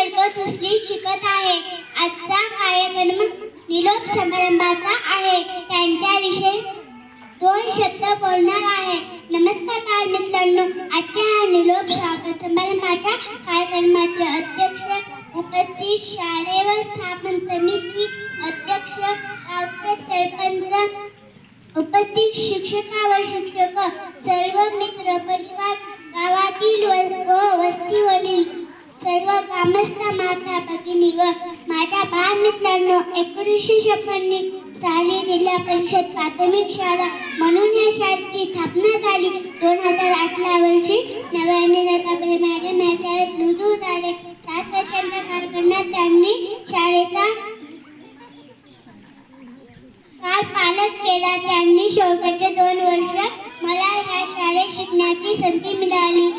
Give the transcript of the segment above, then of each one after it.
वर्ग दुसरीत शिकत आहे. आजचा कार्यक्रम निरोप समारंभाचा आहे. त्यांच्याविषयी दोन शब्द बोलणार आहे. नमस्कार बालमित्रांनो आजच्या हा निरोप स्वागत समारंभाच्या कार्यक्रमाचे अध्यक्ष उपस्थित शाळेवर स्थापन समिती अध्यक्ष गावचे सरपंच उपस्थित शिक्षका व शिक्षक सर्व मित्र परिवार गावातील व वस्तीवरील सर्व ग्रामस्थ माता भगिनी व माझ्या बाळ मित्रांनो एकोणीसशे छप्पन्न साली जिल्हा परिषद प्राथमिक शाळा म्हणून या शाळेची स्थापना झाली. दोन हजार अठरा वर्षी नव्याने नटापले मॅडम या शाळेत रुजू झाले. सात वर्षांच्या कार्यक्रमात त्यांनी शाळेचा काल पालक केला. त्यांनी शेवटचे दोन वर्ष मला या शाळेत शिकण्याची संधी मिळाली.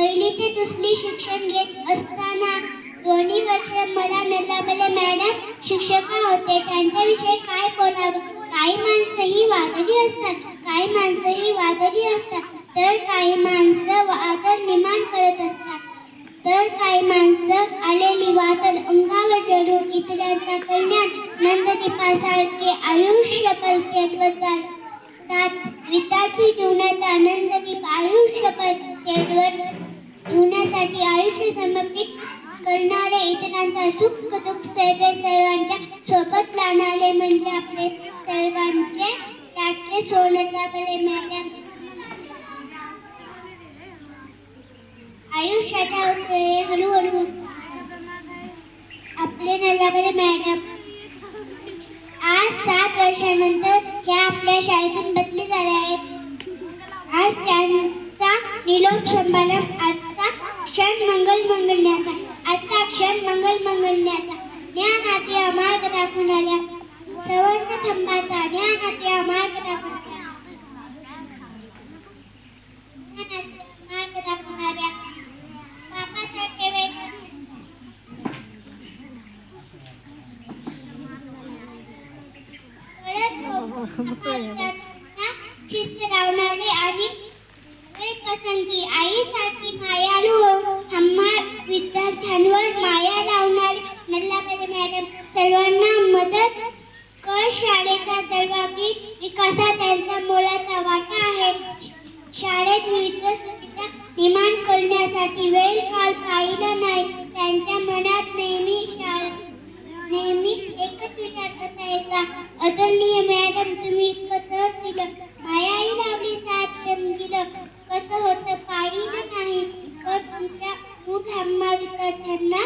पहिली ते दुसरी शिक्षण घेत असताना दोन्ही वर्ष मला मेलाबले मॅडम शिक्षक होते. त्यांच्याविषयी काय बोलावं? काही माणसं ही वादळी असतात. काही माणसं ही वादळी असतात. तर काही माणसं वादळ निर्माण करत असतात. तर काही माणसं आलेली वादळ अंगावर चढून इतरांचा कल्याण नंददीपासारखे आयुष्य जातात विद्यार्थी जीवनाचा आनंददीप आयुष्य परित्यजवर जीवनासाठी आयुष्य समर्पित करणारे इतरांचा सुख दुःख सैदे सर्वांच्या सोबत लावणारे म्हणजे आपले सर्वांचे त्याचे बरे मॅडम. आयुष्याच्या उत्तरे हळूहळू आपले नजाबरे मॅडम. आज सात वर्षानंतर त्या आपल्या शाळेतून बदली झाल्या आहेत. आज त्यांचा निरोप समारंभ आजचा क्षण मंगल मंगलण्याचा आजचा क्षण मंगल मंगलण्याचा. ज्ञानाती अमार्ग दाखवून आल्या. सवर्ण थंबाचा ज्ञानाती अमार्ग दाखवून अमार्ग दाखवून आल्या. बापासारखे वेळ शिस्त लावणारे आणि वेळ पसंती आईसाठी मायाळू आम्हा विद्यार्थ्यांवर माया लावणार. नल्लापरे मॅडम सर्वांना मदत कर. शाळेचा सर्वांगीण विकासात त्यांचा मोलाचा वाटा आहे. शाळेत विविध सुविधा निर्माण करण्यासाठी वेळ काल पाहिला नाही. त्यांच्या मनात नेहमी शाळा नेहमी एकच विचार करता येता. अदरणीय मॅडम तुम्ही इतकं सहज दिलं. मायाही लावली साथ दिलं कसं होतं पाहिलं नाही पण तुमच्या मूठ आम्हा विद्यार्थ्यांना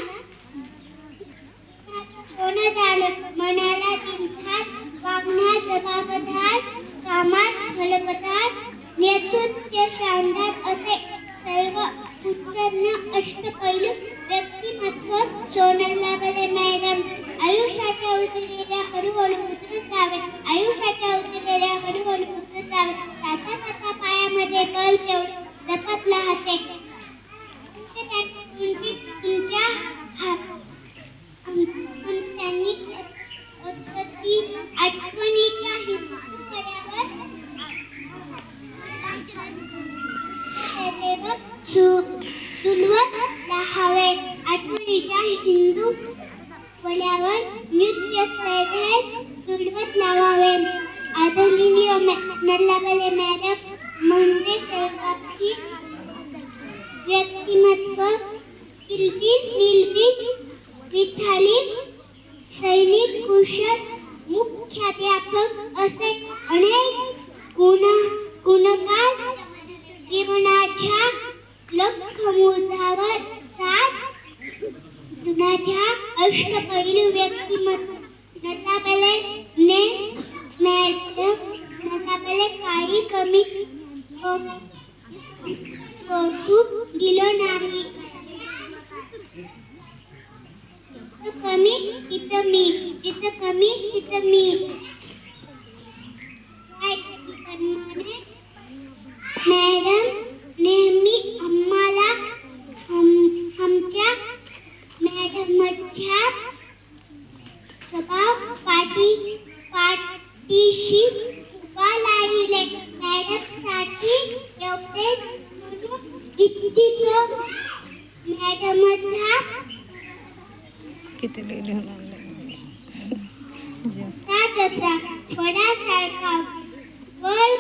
सोनं झालं मनाला दिलथाट वागण्यात जबाबदार कामात फलपदार नेतृत्व शानदार असे सर्व उत्पन्न अष्टपैलू व्यक्तिमत्व सोनलला बरे मॅडम. आयुष्याच्या उतरलेल्या हळूहळू उतरत जावे आयुष्याच्या उतरलेल्या हळूहळू उतरत जावे. ताता ताता मध्ये बल देऊन जपत राहते तुमच्या त्यांनी आठवणीच्या राहावे. आठवणीच्या हिंदू वड्यावर नृत्य स्पर्धेत सुलवत लावावे. आदरणीय नल्लाबले मॅडम म्हणजे सर्वांची व्यक्तिमत्व किलबिल निलबिल विठालिक सैनिक कुशल मुख्याध्यापक असे अनेक गुण गुणकार जीवनाच्या लखमुद्रावर सात जुनाच्या अष्टपैलू व्यक्तिमत्व नटाबले ने मॅडम नटाबले काही कमी কভু দিল নাহি কমি ইতমি ইত কমি ইতমি किती लिहिलं. जसा वडासारखा वर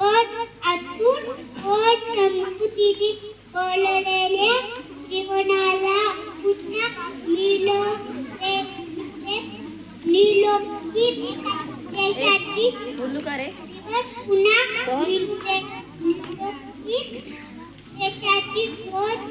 पण आतून वर संकुचित बोललेल्या जीवनाला पुन्हा निलो निलोकित त्यासाठी बोलू का रे? दिवस पुन्हा निलो ते निलोकित त्यासाठी कोण